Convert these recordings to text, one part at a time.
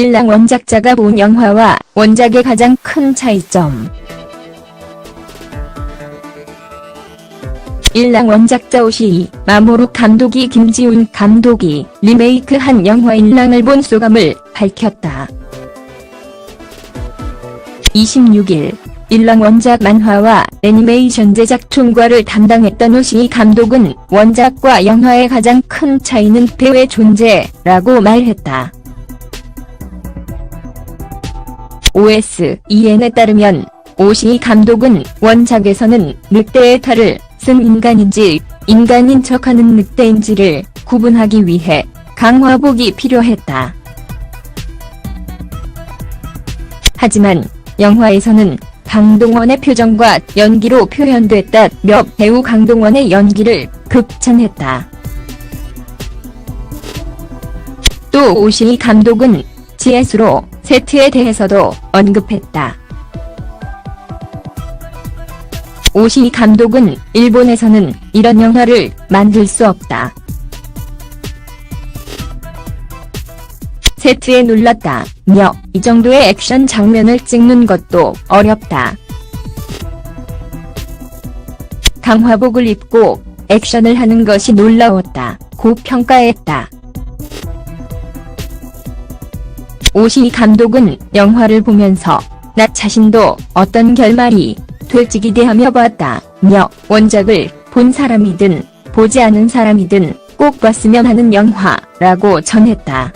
일랑 원작자가 본 영화와 원작의 가장 큰 차이점. 일랑 원작자 오시이, 마모루 감독이 김지훈 감독이 리메이크한 영화 일랑을 본 소감을 밝혔다. 26일, 일랑 원작 만화와 애니메이션 제작 총괄을 담당했던 오시이 감독은 원작과 영화의 가장 큰 차이는 배우의 존재라고 말했다. OS.EN에 따르면 오시이 감독은 원작에서는 늑대의 탈을 쓴 인간인지 인간인 척하는 늑대인지를 구분하기 위해 강화복이 필요했다. 하지만 영화에서는 강동원의 표정과 연기로 표현됐다며 배우 강동원의 연기를 극찬했다. 또 오시이 감독은 GS로 세트에 대해서도 언급했다. 오시이 감독은 일본에서는 이런 영화를 만들 수 없다. 세트에 놀랐다. 며, 이 정도의 액션 장면을 찍는 것도 어렵다. 강화복을 입고 액션을 하는 것이 놀라웠다. 고 평가했다. 오시이 감독은 영화를 보면서 나 자신도 어떤 결말이 될지 기대하며 봤다. 며 원작을 본 사람이든 보지 않은 사람이든 꼭 봤으면 하는 영화라고 전했다.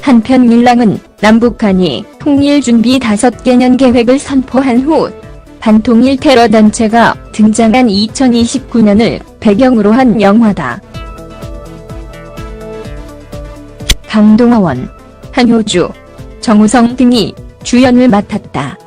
한편 밀랑은 남북한이 통일 준비 5개년 계획을 선포한 후 반통일 테러 단체가 등장한 2029년을 배경으로 한 영화다. 강동원, 한효주, 정우성 등이 주연을 맡았다.